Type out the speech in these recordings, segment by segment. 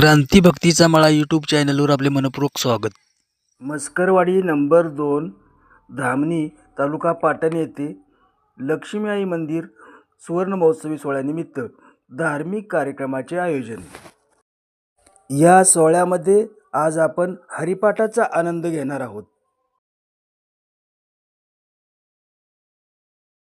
क्रांती भक्तीचा मळा यूट्यूब चॅनलवर आपले मनपूर्वक स्वागत. मस्करवाडी नंबर दोन धामणी तालुका पाटण येथे लक्ष्मी आई मंदिर सुवर्ण महोत्सवी सोहळ्यानिमित्त धार्मिक कार्यक्रमाचे आयोजन. या सोहळ्यामध्ये आज आपण हरिपाठाचा आनंद घेणार आहोत.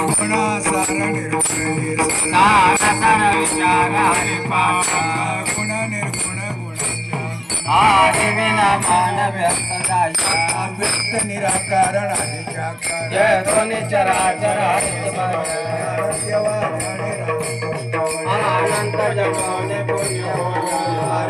कृष्णा सार निर्गुण सार विचार हरे पाचा गुण निर्गुण निराकारण अधिकाकार जय ध्वनी चराचर जगवणे पुण्य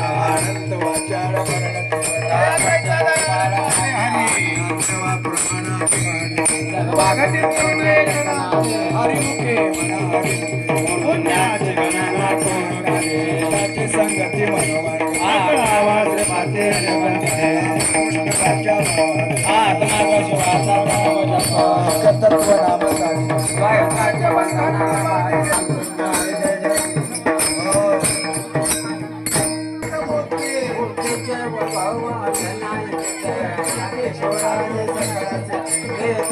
समानंत वाचार मरणत हरिमुखे पुण्याचे गणना कोण गाणे त्याचे संगती मनोवर आवाज माते कृष्णाच्या आत्मा शिवाचा नाम जप कर्तव्य नाम गायकाच्या बंधना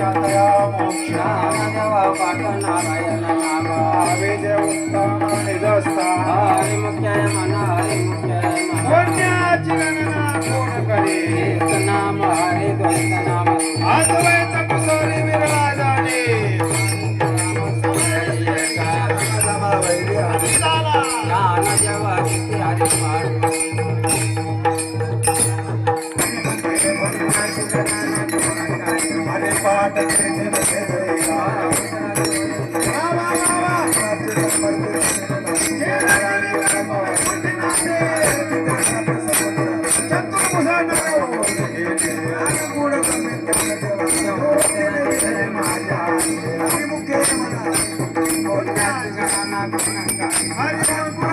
జయ మోక్షానవ పట నారాయణ నామ విజయ ఉత్తమ నిజస్థాన హరి ముఖ్య మన హరి ముఖ్య నామ హరి ద్వైత నామ అద్వైత కుసరి విరాజాని జ్ఞాన జవ హరి పాడు 哎呀！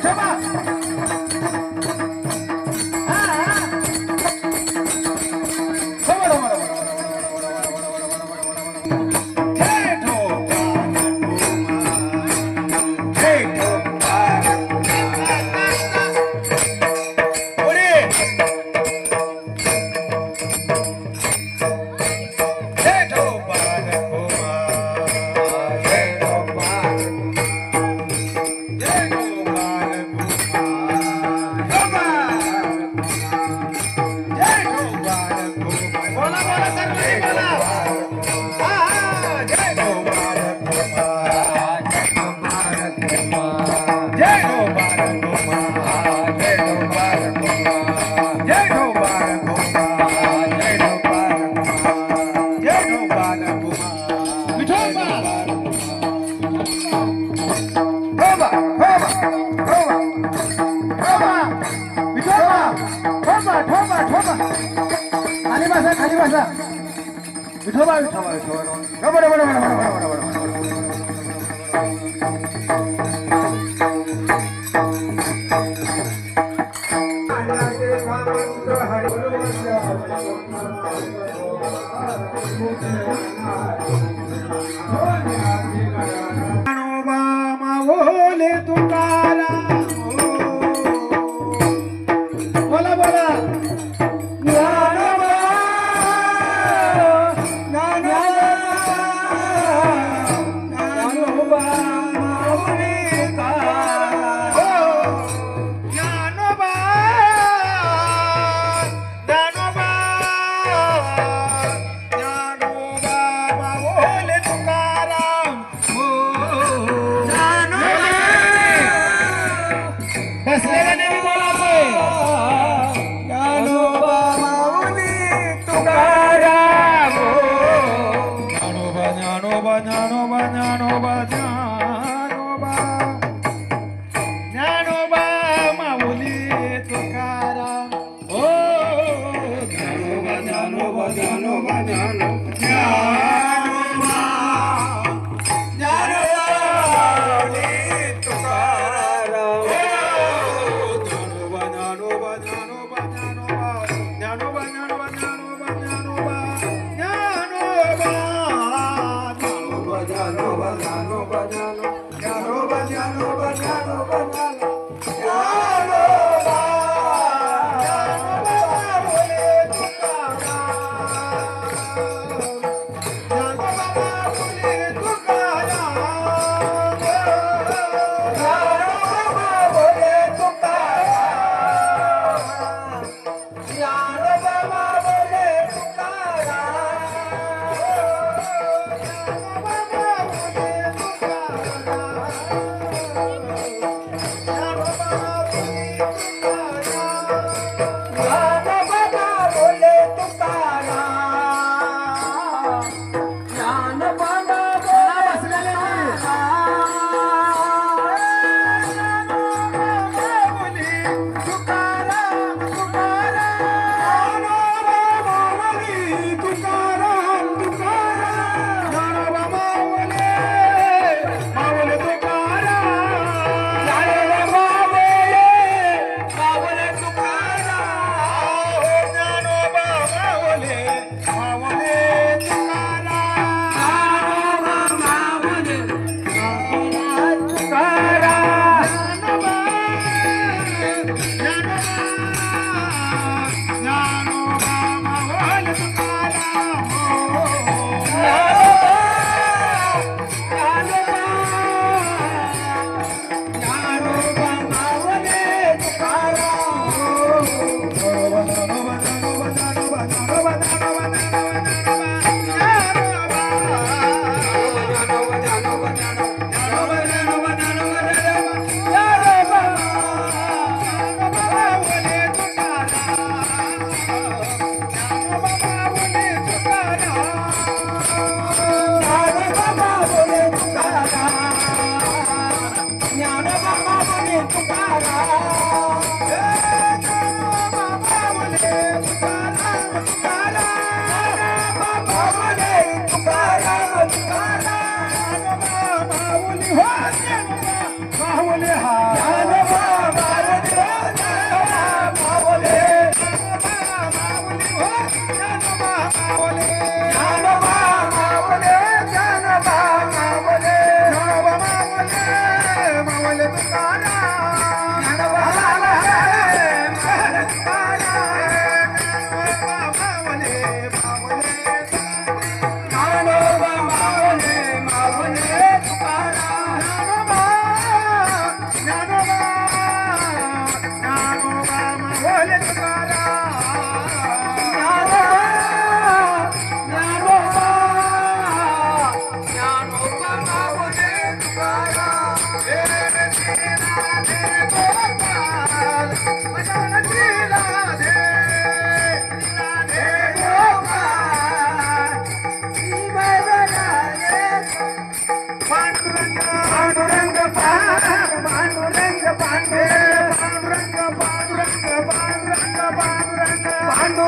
干什么？励ました。頑張れ頑張れ頑張れ頑張れ頑張れ頑張れ頑張れ頑張れ。জানো বাজানো বাজানো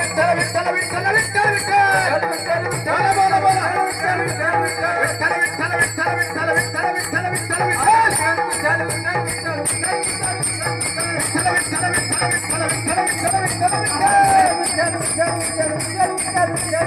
విఠల విఠల విఠల విఠల విఠల విఠల విఠల బోల బోల విఠల విఠల విఠల విఠల విఠల విఠల విఠల విఠల విఠల విఠల విఠల విఠల విఠల విఠల విఠల విఠల విఠల